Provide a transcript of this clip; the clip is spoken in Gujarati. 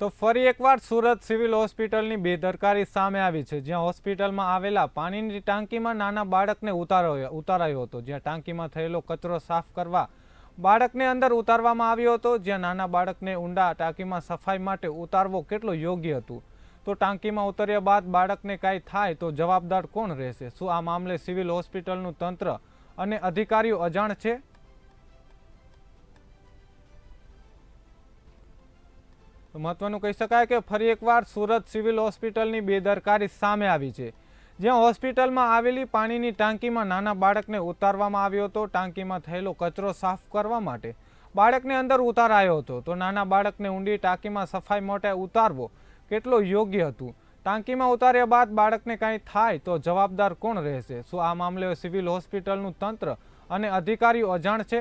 તો ફરી એકવાર સુરત સિવિલ હોસ્પિટલની બેદરકારી સામે આવી છે. જ્યાં હોસ્પિટલમાં આવેલા પાણીની ટાંકીમાં નાના બાળકને ઉતાર્યો ઉતારાયો હતો. જ્યાં ટાંકીમાં થયેલો કચરો સાફ કરવા બાળકને અંદર ઉતારવામાં આવ્યો હતો. જ્યાં નાના બાળકને ઊંડા ટાંકીમાં સફાઈ માટે ઉતારવો કેટલો યોગ્ય હતું. તો ટાંકીમાં ઉતર્યા બાદ બાળકને કાંઈ થાય તો જવાબદાર કોણ રહેશે? શું આ મામલે સિવિલ હોસ્પિટલનું તંત્ર અને અધિકારીઓ અજાણ છે? મહત્વનું કહી શકાય કે ફરી એકવાર સુરત સિવિલ હોસ્પિટલની બેદરકારી સામે આવી છે. જ્યાં હોસ્પિટલમાં આવેલી પાણીની ટાંકીમાં નાના બાળકને ઉતારવામાં આવ્યો હતો. ટાંકીમાં થયેલો કચરો સાફ કરવા માટે બાળકને અંદર ઉતારાયો હતો. તો નાના બાળકને ઊંડી ટાંકીમાં સફાઈ માટે ઉતારવો કેટલો યોગ્ય હતું? ટાંકીમાં ઉતાર્યા બાદ બાળકને કાંઈ થાય તો જવાબદાર કોણ રહેશે? શું આ મામલે સિવિલ હોસ્પિટલનું તંત્ર અને અધિકારીઓ અજાણ છે?